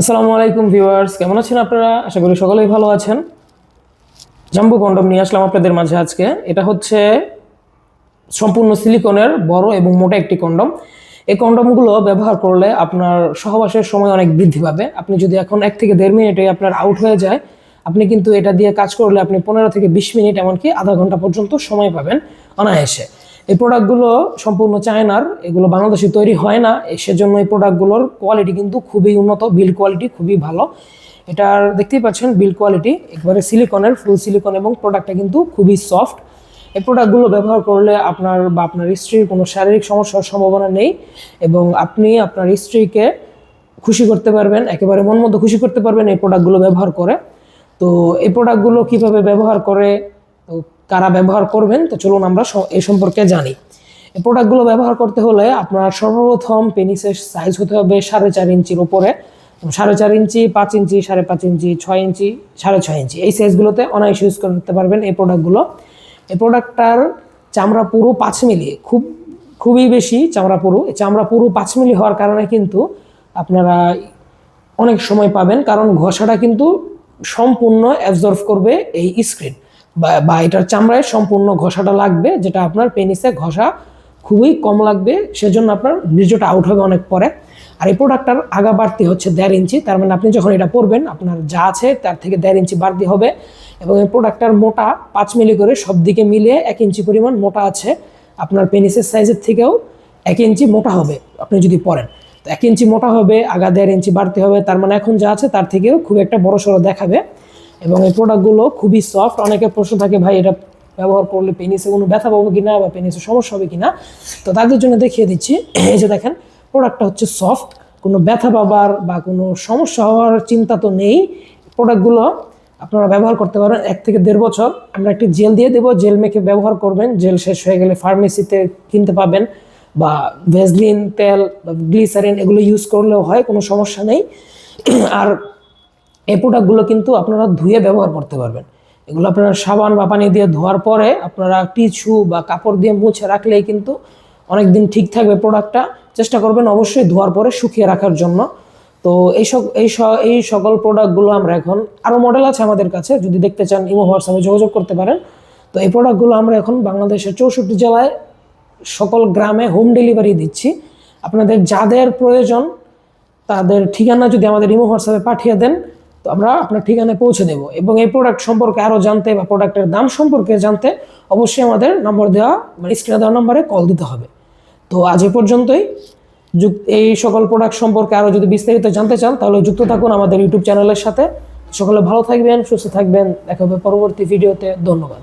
আসসালামু আলাইকুম ভিউয়ার্স, কেমন আছেন আপনারা? আশা করি সকলেই ভালো আছেন। জাম্বু কন্ডম নিয়ে আসলাম আপনাদের মাঝে আজকে। এটা হচ্ছে সম্পূর্ণ সিলিকনের বড় এবং মোটা একটি কন্ডম। এই কন্ডমগুলো ব্যবহার করলে আপনার সহবাসের সময় অনেক বৃদ্ধি পাবে। আপনি যদি এখন এক থেকে দেড় মিনিটে আপনার আউট হয়ে যায়, আপনি কিন্তু এটা দিয়ে কাজ করলে আপনি পনেরো থেকে বিশ মিনিট, এমনকি আধা ঘণ্টা পর্যন্ত সময় পাবেন অনায়াসে। এই প্রোডাক্টগুলো সম্পূর্ণ চায়নার এগুলো বাংলাদেশে তৈরি হয় না সেজন্য এই প্রোডাক্টগুলোর কোয়ালিটি কিন্তু খুবই উন্নত বিল কোয়ালিটি খুবই ভালো। এটার দেখতেই পাচ্ছেন বিল কোয়ালিটি একবারে সিলিকনের ফুল সিলিকন এবং প্রোডাক্টটা কিন্তু খুবই সফট এই প্রোডাক্টগুলো ব্যবহার করলে আপনার বা আপনার স্ত্রীর কোনো শারীরিক সমস্যার সম্ভাবনা নেই এবং আপনি আপনার স্ত্রীকে খুশি করতে পারবেন, একেবারে মন মতো খুশি করতে পারবেন এই প্রোডাক্টগুলো ব্যবহার করে। তো এই প্রোডাক্টগুলো কীভাবে ব্যবহার করে? তো কারা ব্যবহার করবেন? তো চলুন আমরা এই সম্পর্কে জানি। এই প্রোডাক্টগুলো ব্যবহার করতে হলে আপনার সর্বপ্রথম পেনিসের সাইজ হতে হবে সাড়ে চার ইঞ্চির উপরে। সাড়ে চার ইঞ্চি, পাঁচ ইঞ্চি, সাড়ে পাঁচ ইঞ্চি, ছয় ইঞ্চি, সাড়ে ছয় ইঞ্চি। এই সাইজগুলোতে অনায়াস ইউজ করতে পারবেন এই প্রোডাক্টগুলো এই প্রোডাক্টটার চামড়া পুরো পাঁচ মিলি, খুব, খুবই বেশি চামড়া পুরু। এই চামড়া পুরো পাঁচ মিলি হওয়ার কারণে কিন্তু আপনারা অনেক সময় পাবেন, কারণ ঘষাটা কিন্তু সম্পূর্ণ অ্যাবজর্ভ করবে এই স্ক্রিন বা এটার চামড়ায় সম্পূর্ণ ঘষাটা লাগবে, যেটা আপনার পেনিসে ঘষা খুবই কম লাগবে, সেজন্য আপনার বীর্যটা আউট হবে অনেক পরে। আর এই প্রোডাক্টটার আগা বাড়তি হচ্ছে দেড় ইঞ্চি, তার মানে আপনি যখন এটা পরবেন, আপনার যা আছে তার থেকে দেড় ইঞ্চি বাড়তি হবে। এবং এই প্রোডাক্টটার মোটা পাঁচ মিলি করে সব দিকে মিলিয়ে এক ইঞ্চি পরিমাণ মোটা আছে, আপনার পেনিসের সাইজের থেকেও এক ইঞ্চি মোটা হবে, আপনি যদি পরেন। তো এক ইঞ্চি মোটা হবে, আগা দেড় ইঞ্চি বাড়তি হবে, তার মানে এখন যা আছে তার থেকেও খুব একটা বড় সড়ো দেখাবে। এবং এই প্রোডাক্টগুলো খুবই সফট অনেকে প্রশ্ন থাকে, ভাই, এটা ব্যবহার করলে পেনিসে কোনো ব্যথা পাবো কিনা বা পেনিসে সমস্যা হবে কিনা? তো তাদের জন্য দেখিয়ে দিচ্ছি। এই যে দেখেন প্রোডাক্টটা হচ্ছে সফট কোনো ব্যথা পাবার বা কোনো সমস্যা হওয়ার চিন্তা তো নেই। প্রোডাক্টগুলো আপনারা ব্যবহার করতে পারেন এক থেকে দেড় বছর। আমরা একটি জেল দিয়ে দেবো। জেল মেখে ব্যবহার করবেন। জেল শেষ হয়ে গেলে ফার্মেসিতে কিনতে পাবেন বা ভেজলিন তেল বা গ্লিসারিন এগুলো ইউজ করলেও হয়, কোনো সমস্যা নেই। আর এই প্রোডাক্টগুলো কিন্তু আপনারা ধুয়ে ব্যবহার করতে পারবেন। এগুলো আপনারা সাবান বা পানি দিয়ে ধোয়ার পরে আপনারা টিস্যু বা কাপড় দিয়ে মুছে রাখলেই কিন্তু অনেক দিন ঠিক থাকবে প্রোডাক্টটা চেষ্টা করবেন অবশ্যই ধোয়ার পরে শুকিয়ে রাখার জন্য। তো এই সব, এই এই সকল প্রোডাক্টগুলো আমরা এখন আরও মডেল আছে আমাদের কাছে, যদি দেখতে চান ইমো হোয়াটসঅ্যাপে যোগাযোগ করতে পারেন। তো এই প্রোডাক্টগুলো আমরা এখন বাংলাদেশের চৌষট্টি জেলায় সকল গ্রামে হোম ডেলিভারি দিচ্ছি। আপনাদের যাদের প্রয়োজন, তাদের ঠিকানা যদি আমাদের ইমো হোয়াটসঅ্যাপে পাঠিয়ে দেন তো আমরা আপনার ঠিকানায় পৌঁছে দেব। এবং এই প্রোডাক্ট সম্পর্কে আরও জানতে বা প্রোডাক্টের দাম সম্পর্কে জানতে অবশ্যই আমাদের নম্বর দেওয়া মানে স্ক্রিনে দেওয়া নম্বরে কল দিতে হবে। তো আজ এ পর্যন্তই। এই সকল প্রোডাক্ট সম্পর্কে আরও যদি বিস্তারিত জানতে চান, তাহলে যুক্ত থাকুন আমাদের ইউটিউব চ্যানেলের সাথে। সকলে ভালো থাকবেন, সুস্থ থাকবেন। দেখা হবে পরবর্তী ভিডিওতে ধন্যবাদ।